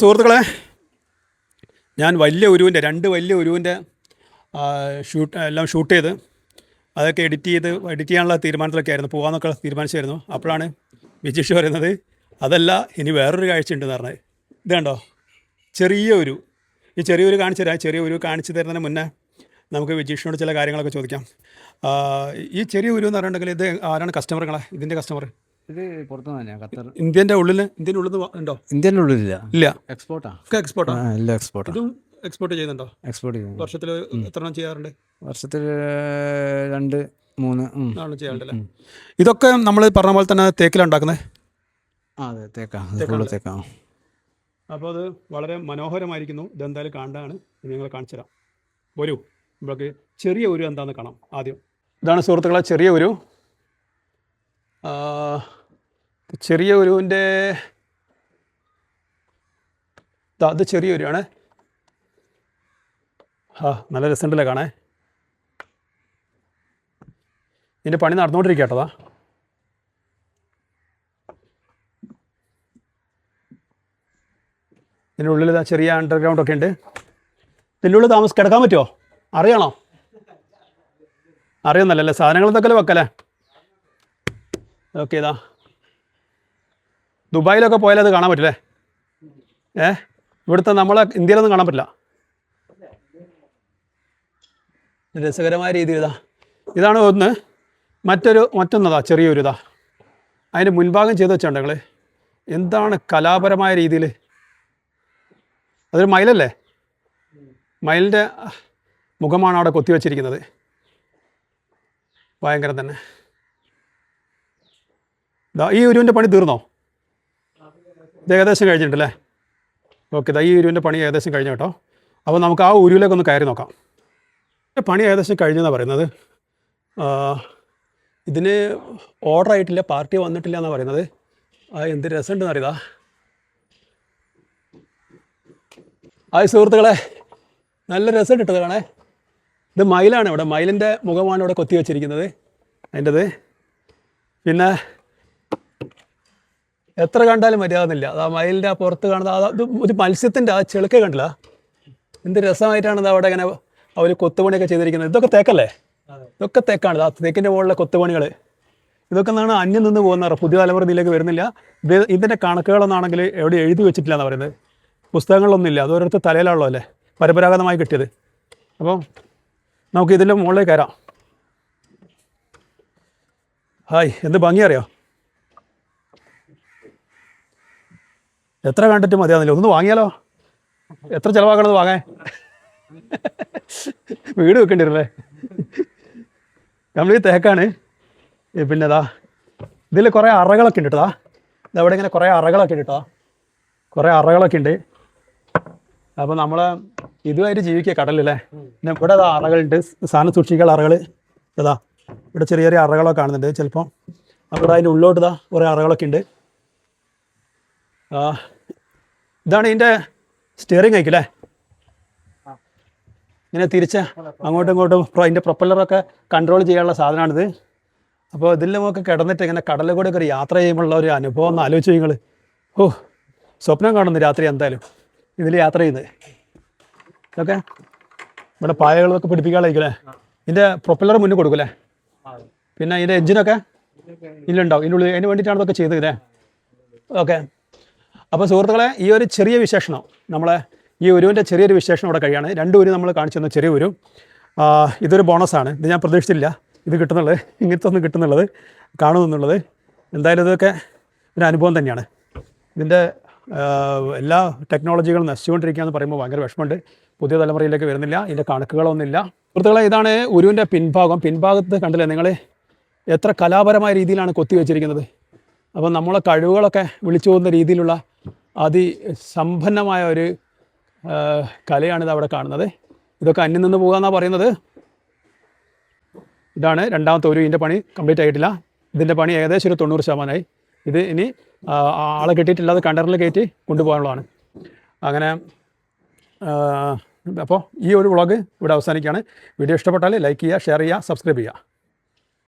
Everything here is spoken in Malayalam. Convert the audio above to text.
സുഹൃത്തുക്കളെ ഞാൻ വലിയ ഉരുവിന്റെ രണ്ട് വലിയ ഉരുവിന്റെ ഷൂട്ട് എല്ലാം ഷൂട്ട് ചെയ്ത് അതൊക്കെ എഡിറ്റ് ചെയ്ത് എഡിറ്റ് ചെയ്യാനുള്ള തീരുമാനത്തിലൊക്കെ ആയിരുന്നു. പോകാമെന്നൊക്കെ തീരുമാനിച്ചായിരുന്നു. അപ്പോഴാണ് വിജീഷ് പറയുന്നത് അതല്ല ഇനി വേറൊരു കാഴ്ച ഉണ്ടെന്ന് പറഞ്ഞത് ഇത് കണ്ടോ? ചെറിയ ഒരു ഈ ചെറിയ ഒരു കാണിച്ചു തരാം. ചെറിയ ഒരു കാണിച്ചു തരുന്നതിന് മുന്നേ നമുക്ക് വിജീഷിനോട് ചില കാര്യങ്ങളൊക്കെ ചോദിക്കാം. ഈ ചെറിയ ഒരു എന്ന് പറഞ്ഞിട്ടുണ്ടെങ്കിൽ ഇത് ആരാണ്? കസ്റ്റമറുകളെ ഇതിന്റെ കസ്റ്റമർ ഇത് പുറത്തു ഖത്തർ. ഇന്ത്യന്റെ ഉള്ളിൽ ഇന്ത്യന്റെ ഉള്ളിൽ ഉണ്ടോ? ഇന്ത്യന്റെ ഉള്ളിലില്ല. ഇല്ല. എക്സ്പോർട്ടാ ഒക്കെ എക്സ്പോർട്ടാണ് എല്ലാം എക്സ്പോർട്ടാ ഇതും എക്സ്പോർട്ട് ചെയ്യുന്നുണ്ടോ? എക്സ്പോർട്ട് ചെയ്യുന്നു വർഷത്തിൽ എത്ര എണ്ണം ചെയ്യാറുണ്ട്? വർഷത്തിൽ രണ്ട് മൂന്ന് ഉം. ആണ് ചെയ്യാറുണ്ടല്ലേ? ഇതൊക്കെ നമ്മൾ പറഞ്ഞ പോലെ തന്നെ തേക്കിലാണ് ഉണ്ടാക്കുന്നത് ആ അതെ തേക്കാ. ഫുള്ള് തേക്കാ അപ്പോൾ അത് വളരെ മനോഹരമായിരിക്കുന്നു. ഇതെന്തായാലും കാണാനാണ് ഇത് നിങ്ങൾ കാണിച്ചു തരാം. വരൂ. നമുക്ക് ചെറിയ ഒരു എന്താണെന്ന് കാണാം ആദ്യം. ഇതാണ് സുഹൃത്തുക്കളെ ചെറിയ ഒരു ആ, ചെറിയ ഒരുവിന്റെ അത് ചെറിയ ഒരു ആണ് ആ നല്ല രസമുണ്ടല്ലേ കാണേ ഇതിന്റെ പണി നടന്നുകൊണ്ടിരിക്കട്ടതാ ഇതിന്റെ ഉള്ളിൽ ഇതാ ചെറിയ അണ്ടർഗ്രൗണ്ട് ഒക്കെ ഉണ്ട്. ഇതിന്റെ ഉള്ളിൽ താമസം കിടക്കാൻ പറ്റുമോ? അറിയണോ? അറിയുന്നല്ലേ സാധനങ്ങൾ എന്തൊക്കെ വെക്കല്ലേ ഓക്കെ ഇതാ ദുബായിലൊക്കെ പോയാലേ അത് കാണാൻ പറ്റില്ലേ ഏ? ഇവിടുത്തെ നമ്മളെ ഇന്ത്യയിലൊന്നും കാണാൻ പറ്റില്ല. രസകരമായ രീതിയിൽ ഇതാ. ഇതാണ് ഒന്ന്. മറ്റൊരു മറ്റൊന്നതാ ചെറിയൊരു ഇതാ. അതിന്റെ മുൻഭാഗം ചെയ്ത് വെച്ചിട്ടുണ്ട് ഞങ്ങൾ എന്താണ് കലാപരമായ രീതിയിൽ അതൊരു മയിലല്ലേ? മയിലിന്റെ മുഖമാണ് അവിടെ കൊത്തി വച്ചിരിക്കുന്നത്. ഭയങ്കരം തന്നെ. ഈ ഉരുവിന്റെ പണി തീർന്നോ? ഇത് ഏകദേശം കഴിഞ്ഞിട്ടുണ്ടല്ലേ? ഓക്കെ ഇതാ ഈ ഉരുവിന്റെ പണി ഏകദേശം കഴിഞ്ഞു കേട്ടോ. അപ്പോൾ നമുക്ക് ആ ഉരുവിലേക്ക് ഒന്ന് കയറി നോക്കാം. പണി ഏകദേശം കഴിഞ്ഞെന്നാണ് പറയുന്നത്. ഇതിന് ഓർഡർ ആയിട്ടില്ല പാർട്ടി വന്നിട്ടില്ല എന്നാണ് പറയുന്നത്. എന്ത് രസമുണ്ടെന്ന് അറിയതാ ആ സുഹൃത്തുക്കളെ നല്ല രസം ഇട്ടത് കാണേ ഇത് മയിലാണ് ഇവിടെ. മയിലിന്റെ മുഖമാണ് ഇവിടെ കൊത്തി വെച്ചിരിക്കുന്നത്. അതിന്റെത്. പിന്നെ എത്ര കണ്ടാലും മര്യാദന്നില്ല. അത് ആ മയിലിന്റെ ആ പുറത്ത് കാണുന്ന അത് ഒരു മത്സ്യത്തിന്റെ ആ ചെളുക്ക കണ്ടില്ല? എന്ത് രസമായിട്ടാണ് ഇത് അവിടെ ഇങ്ങനെ അവർ കൊത്തുപണിയൊക്കെ ചെയ്തിരിക്കുന്നത്? ഇതൊക്കെ തേക്കല്ലേ? ഇതൊക്കെ തേക്കാണ്. ആ തേക്കിന്റെ മുകളിലെ കൊത്തുപണികൾ ഇതൊക്കെ എന്നാണ് അന്യം നിന്ന് പോകുന്ന പുതിയ തലമുറ ഇതിലേക്ക് വരുന്നില്ല. ഇത് ഇതിന്റെ കണക്കുകളൊന്നാണെങ്കിൽ എവിടെ എഴുതി വെച്ചിട്ടില്ല എന്ന് പറയുന്നത്. പുസ്തകങ്ങളൊന്നും ഇല്ല അത് ഓരോരുത്തർ തലയിലാണല്ലോ അല്ലേ? പരമ്പരാഗതമായി കിട്ടിയത്. അപ്പം നമുക്ക് ഇതിന്റെ മുകളിലേക്ക് കയറാം ഹായ് എന്ത് ഭംഗി അറിയോ എത്ര കണ്ടിട്ട് മതിയാകുന്നില്ല ഒന്ന് വാങ്ങിയാലോ? എത്ര ചിലവാക്കണത് വാങ്ങാൻ? വീട് വെക്കേണ്ടി വരും അല്ലേ കംപ്ലീറ്റ് തേക്കാണ് പിന്നെ ഇതാ ഇതിൽ കുറേ അറകളൊക്കെ ഉണ്ട് കേട്ടോ ഇതവിടെ ഇങ്ങനെ കുറേ അറകളൊക്കെ ഉണ്ട് കേട്ടോ കുറേ അറകളൊക്കെ ഉണ്ട്. അപ്പോൾ നമ്മൾ ഇതുമായിട്ട് ജീവിക്കുക കടലല്ലേ പിന്നെ ഇവിടെ അതാ അറകളുണ്ട്. സാധനം സൂക്ഷിക്കാനുള്ള അറകൾ. ഇതാ ഇവിടെ ചെറിയ ചെറിയ അറകളൊക്കെ കാണുന്നുണ്ട് ചിലപ്പോൾ നമ്മുടെ അതിന്റെ ഉള്ളോട്ട് ഇതാ കുറേ അറകളൊക്കെ ഉണ്ട്. ആ ഇതാണ് ഇതിന്റെ സ്റ്റിയറിംഗ് ആയിക്കല്ലേ ഇങ്ങനെ തിരിച്ച് അങ്ങോട്ടും ഇങ്ങോട്ടും അതിന്റെ പ്രൊപ്പല്ലറൊക്കെ കൺട്രോൾ ചെയ്യാനുള്ള സാധനമാണിത് അപ്പോൾ ഇതിൽ നമുക്ക് കിടന്നിട്ട് ഇങ്ങനെ കടലിൽ കൂടെ ഒക്കെ ഒരു യാത്ര ചെയ്യുമ്പോഴുള്ള ഒരു അനുഭവം ഒന്ന് ആലോചിച്ച് നിങ്ങൾ ഓ സ്വപ്നം കാണുന്നു രാത്രി എന്തായാലും. ഇതിൽ യാത്ര ചെയ്യുന്നത്. ഇതൊക്കെ ഇവിടെ പായകളൊക്കെ പിടിപ്പിക്കാതിരിക്കല്ലേ ഇതിന്റെ പ്രൊപ്പല്ലർ മുന്നിൽ കൊടുക്കൂലേ പിന്നെ ഇതിന്റെ എഞ്ചിനൊക്കെ ഇതിലുണ്ടാവും. ഇതിനുള്ളിൽ അതിന് വേണ്ടിയിട്ടാണ് ഇതൊക്കെ ചെയ്തത് ഇതേ ഓക്കെ. അപ്പോൾ സുഹൃത്തുക്കളെ ഈ ഒരു ചെറിയ വിശേഷണം നമ്മളെ ഈ ഉരുവിന്റെ ചെറിയൊരു വിശേഷണം ഇവിടെ കഴിയാണ്. രണ്ട് ഉരു നമ്മൾ കാണിച്ചു തന്ന ചെറിയ ഉരു ഇതൊരു ബോണസാണ്. ഇത് ഞാൻ പ്രതീക്ഷിച്ചില്ല ഇത് കിട്ടുന്നുള്ളത്. ഇങ്ങനത്തെ ഒന്നും കിട്ടുന്നുള്ളത്. കാണുമെന്നുള്ളത് എന്തായാലും ഇതൊക്കെ ഒരു അനുഭവം തന്നെയാണ്. ഇതിന്റെ എല്ലാ ടെക്നോളജികളും നശിച്ചുകൊണ്ടിരിക്കുക എന്ന് പറയുമ്പോൾ ഭയങ്കര വിഷമമുണ്ട്. പുതിയ തലമുറയിലേക്ക് വരുന്നില്ല. ഇതിന്റെ കണക്കുകളൊന്നുമില്ല. സുഹൃത്തുക്കളെ ഇതാണ് ഉരുവിന്റെ പിൻഭാഗം. പിൻഭാഗത്ത് കണ്ടില്ലേ നിങ്ങൾ എത്ര കലാപരമായ രീതിയിലാണ് കൊത്തി വെച്ചിരിക്കുന്നത്. അപ്പോൾ നമ്മളെ കഴിവുകളൊക്കെ വിളിച്ചു പോകുന്ന രീതിയിലുള്ള അതിസമ്പന്നമായ ഒരു കലയാണിത് അവിടെ കാണുന്നത്. ഇതൊക്കെ അന്യം നിന്ന് പോകുക പറയുന്നത്. ഇതാണ് രണ്ടാമത്തെ ഒരു ഇതിന്റെ പണി കംപ്ലീറ്റ് ആയിട്ടില്ല. ഇതിന്റെ പണി ഏകദേശം ഒരു തൊണ്ണൂറ് ശതമാനമായി. ഇത് ഇനി ആളെ കിട്ടിയിട്ടില്ലാതെ കണ്ടറിൽ കയറ്റി കൊണ്ടുപോകാനുള്ളതാണ്. അങ്ങനെ അപ്പോൾ ഈ ഒരു വ്ളോഗ് ഇവിടെ അവസാനിക്കുകയാണ്. വീഡിയോ ഇഷ്ടപ്പെട്ടാൽ ലൈക്ക് ചെയ്യുക ഷെയർ ചെയ്യുക സബ്സ്ക്രൈബ് ചെയ്യുക.